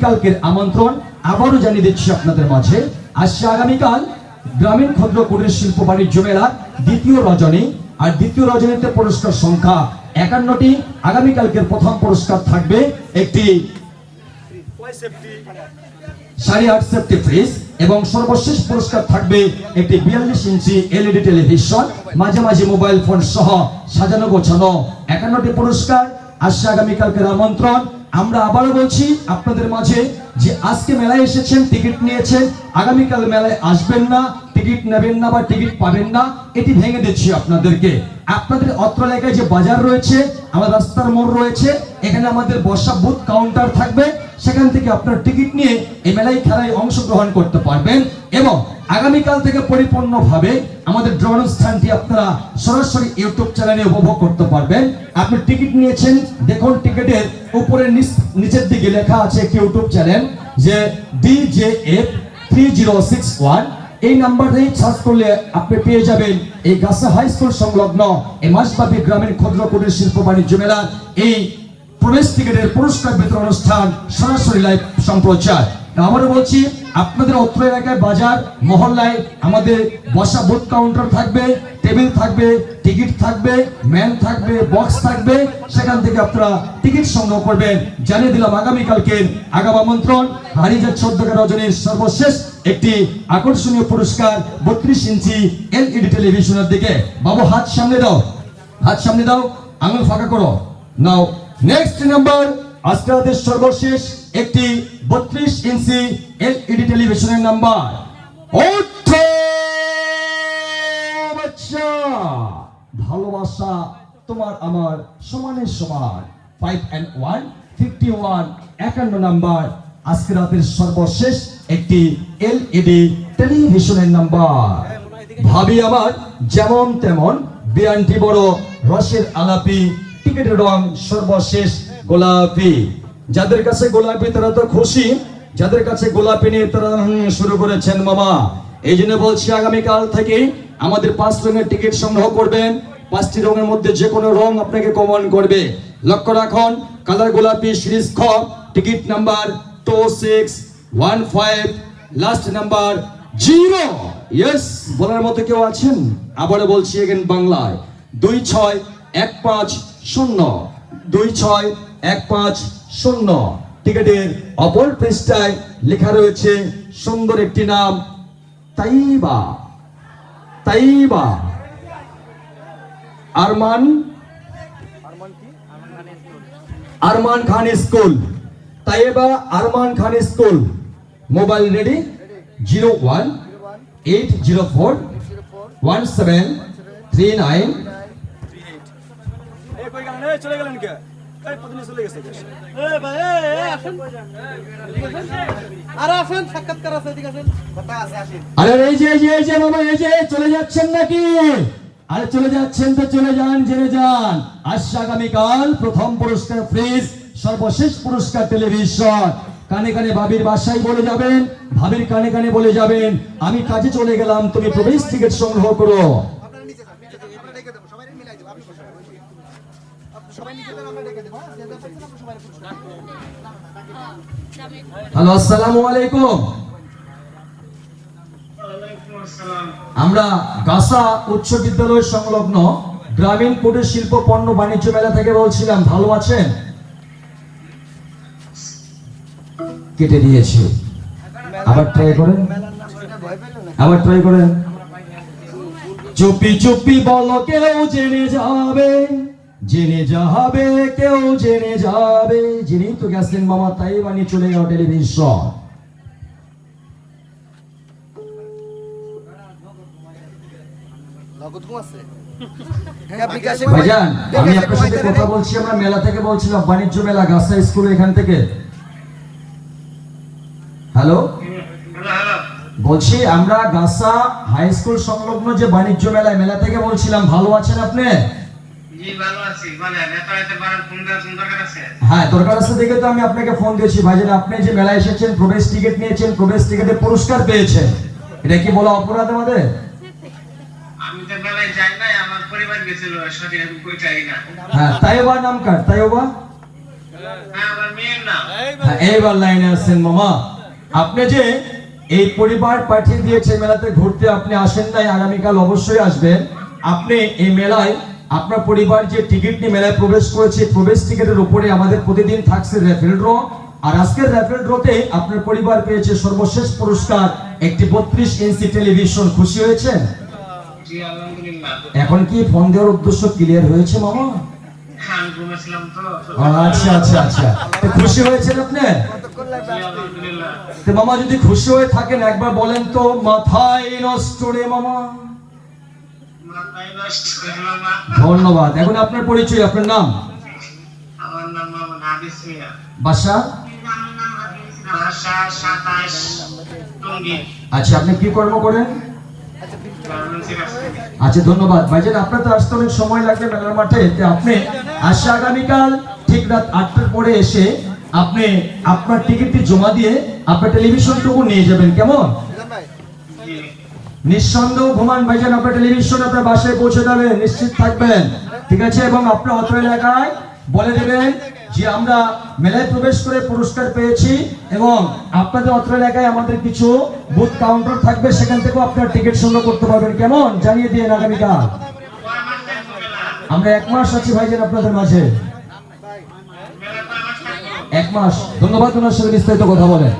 আগামীকালকের আমন্ত্রণ আবারও জানিয়ে দিচ্ছি আপনাদের মাঝে। আসছে আগামীকাল গ্রামীণ ক্ষুদ্র কুটির শিল্প বাণিজ্য মেলার দ্বিতীয় রজনী, আর দ্বিতীয় রজনীতে পুরস্কার সংখ্যা একান্নটি। আগামীকালকের প্রথম পুরস্কার থাকবে একটি সাড়ে আট সেফটি ফ্রিজ এবং সর্বশেষ পুরস্কার থাকবে একটি বিয়াল্লিশ ইঞ্চি এলইডি টেলিভিশন, মাঝে মাঝে মোবাইল ফোন সহ সাজানো গোছানো একান্নটি পুরস্কার। আসছে আগামীকালকের আমন্ত্রণ আমরা আবারও বলছি আপনাদের মাঝে যে আজকে মেলায় এসেছেন, টিকিট নিয়েছেন, আগামীকাল মেলায় আসবেন না, টিকিট নেবেন না বা টিকিট পাবেন না, এটি ভেঙে দিচ্ছি আপনাদেরকে। আপনাদের অত্র এলাকায় যে বাজার রয়েছে, আমার রাস্তার মোড় রয়েছে, এখানে আমাদের বসা বুথ কাউন্টার থাকবে, সেখান থেকে আপনার টিকিট নিয়ে এই মেলায় খেলায় অংশগ্রহণ করতে পারবেন এবং আগামীকাল থেকে পরিপূর্ণভাবে আমাদের ড্র অনুষ্ঠানটি আপনারা সরাসরি ইউটিউব চ্যানেলে উপভোগ করতে পারবেন। আপনি টিকিট নিয়েছেন, দেখুন টিকিটের উপরে নিচ- নিচের দিকে লেখা আছে একটি ইউটিউব চ্যানেল, যে DJF three zero six one এই নাম্বারটাই সার্চ করলে আপনি পেয়ে যাবেন এই গাছা হাই স্কুল সংলগ্ন এই মাসব্যাপী গ্রামীণ ক্ষুদ্র কুটির শিল্প বাণিজ্য মেলার এই প্রবেশ টিকিটের পুরস্কার বিতরণ অনুষ্ঠান সরাসরি লাইভ সম্প্রচার। আবারও বলছি, আপনাদের অত্র এলাকায় বাজার, মহল্লায় আমাদের বসা বুথ কাউন্টার থাকবে টেবিল থাকবে টিকিট থাকবে ম্যান থাকবে বক্স থাকবে, সেখান থেকে আপনারা টিকিট সংগ্রহ করবেন। জানিয়ে দিলাম আগামীকালকের আগাম আমন্ত্রণ। হারিজা চোদ্দকে রজনীর সর্বশেষ একটি আকর্ষণীয় পুরস্কার বত্রিশ ইঞ্চি এলইডি টেলিভিশনের দিকে। বাবু, হাত সামনে দাও। হাত সামনে দাও। আঙুল ফাঁকা করো। নাও। নেক্সট নাম্বার আজকে সর্বশেষ একটি বত্রিশ ইঞ্চি এলইডি টেলিভিশনের নাম্বার। ভালোবাসা তোমার আমার সমানের সমান। Five and one fifty one একান্ন নাম্বার। আজকে রাতের সর্বশেষ একটি এলইডি টেলিভিশনের নাম্বার। ভাবি আমার যেমন তেমন, বিয়ানটি বড় রসের আলাপি, টিকিটের রং সর্বশেষ গোলাপি। যাদের কাছে গোলাপি তারা তো খুশি, যাদের কাছে গোলাপি নিয়ে তারা শুরু করেছেন মামা। এই জন্য বলছি আগামীকাল থেকে আমাদের পাঁচ রঙের টিকিট সংগ্রহ করবেন। পাঁচটি রঙের মধ্যে যে কোনো রং আপনাকে কমন করবে। লক্ষ্য রাখুন, কালার গোলাপি সিরিজ খ, ticket number two six, one five, last number zero. Yes বলার মতো কেউ আছেন? আবারও বলছি এগেন বাংলায়। দুই ছয় এক পাঁচ শূন্য। দুই ছয় এক পাঁচ শূন্য। টিকিটের অপর পৃষ্ঠায় লেখা রয়েছে সুন্দর একটি নাম, Taiba. Taiba. Arman? Arman Khan school. Taiba Arman Khan school. Mobile ready? Zero one, eight zero four, one seven, three nine. চলে গেলেন কে? এই পদিনে চলে গেছে কে? এই ভাই, এই, এই, আসেন। এদিকে আসেন। আরে আসেন সাক্ষাৎকার আছে এদিকে আসেন কথা আছে আসেন আরে এই যে এই যে এই যে মামা এই যে চলে যাচ্ছেন নাকি আরে চলে যাচ্ছেন তো চলে যান জেনে যান আসছে আগামীকাল প্রথম পুরস্কার ফ্রিজ সর্বশেষ পুরস্কার টেলিভিশন কানে কানে ভাবির বাসায় বলে যাবেন ভাবির কানে কানে বলে যাবেন আমি কাজে চলে গেলাম তুমি প্রবেশ টিকিট সংগ্রহ করো আপনারা নিচে যান নিচে যান আমরা ডেকে দেবো সবাই মিলাই দেবো আপনি বসেন আপনি সবাই নিচে যান আমরা ডেকে দেবো হ্যাঁ? যে যা পাচ্ছেন আমরা সবাই পুরস্কার হ্যালো, আসসালামু আলাইকুম। আমরা গাসা উচ্চ বিদ্যালয় সংলগ্ন গ্রামীণ কুটির শিল্প পণ্য বাণিজ্য মেলা থেকে বলছিলাম, ভালো আছেন? কেটে দিয়েছি। আবার ট্রাই করেন? আবার ট্রাই করেন? চুপি চুপি বলো কেউ জেনে যাবে? জেনে যাবে কেউ জেনে যাবে। জেনেই তো গেছেন মামা তাই বানিয়ে চলে গেল টেলিভিশন। হ্যাঁ আমি আপনার সাথে কথা বলছি আমরা মেলা থেকে বলছিলাম বাণিজ্য মেলা গাছা স্কুল এখান থেকে। হ্যালো? বলছি আমরা গাছা হাই স্কুল সংলগ্ন যে বাণিজ্য মেলা মেলা থেকে বলছিলাম ভালো আছেন আপনি? হ্যাঁ দরকার আছে দেখে তো আমি আপনাকে ফোন দিয়েছি। ভাইজান আপনি যে মেলায় এসেছেন প্রবেশ টিকিট নিয়েছেন প্রবেশ টিকিটের পুরস্কার পেয়েছেন এটা কি বলা অপরাধ আমাদের? আমি তো বেলায় যাই নাই আমার পরিবার গেছিল সঠিক আমি কই যাই না। হ্যাঁ তাইবা নাম কার? তাইবা হ্যাঁ আমার মেয়ের নাম। এইবার লাইনে আসছেন মামা। আপনি যে এই পরিবার পাঠিয়ে দিয়েছে মেলাতে ঘুরতে আপনি আসেন নাই আগামীকাল অবশ্যই আসবেন। আপনি এই মেলায় আপনার পরিবার যে টিকিট নিয়ে মেলায় প্রবেশ করেছে প্রবেশ টিকিটের উপরে আমাদের প্রতিদিন থাকছে র্যাফেল ড্র। আর আজকের র্যাফেল ড্রতে আপনার পরিবার পেয়েছে সর্বশেষ পুরস্কার একটি বত্রিশ ইঞ্চি টেলিভিশন। খুশি হয়েছে এখন কি ফোন দেওয়ার উদ্দেশ্য ক্লিয়ার হয়েছে মামা? ও, আচ্ছা আচ্ছা আচ্ছা। তো খুশি হয়েছেন আপনি? মামা যদি খুশি হয়ে থাকেন একবার বলেন তো মাথায় নষ্ট রে মামা। ধন্যবাদ। এখন আপনার পরিচয় আপনার নাম? আমার নাম মোহাম্মদ হাদিস মিয়া। বাসা? টঙ্গী। আচ্ছা আপনি কি কর্ম করেন? আচ্ছা ধন্যবাদ। ভাইজান আপনার তো আসতে অনেক সময় লাগবে মেলার মাঠে। আপনি আসছে আগামীকাল ঠিক রাত আটটার পরে এসে আপনি আপনার টিকিটটি জমা দিয়ে আপনার টেলিভিশনটুকু নিয়ে যাবেন। কেমন? নিঃসন্দেহ ঘুমান ভাইজান, আপনার টেলিভিশন আপনার বাসায় পৌঁছে নিশ্চিত থাকবেন। ঠিক আছে? এবং আপনার অত এলাকায় বলে দেবেন যে আমরা মেলায় প্রবেশ করে পুরস্কার পেয়েছি এবং আপনাদের এলাকায় আমাদের কিছু বুথ কাউন্টার থাকবে, সেখান থেকেও আপনার টিকিট সংগ্রহ করতে পারবেন। কেমন? জানিয়ে দিয়ে আগামীকাল। আমরা এক মাস আছি ভাইজান আপনাদের মাঝে। এক মাস। ধন্যবাদ, ওনার সাথে বিস্তারিত কথা বলে।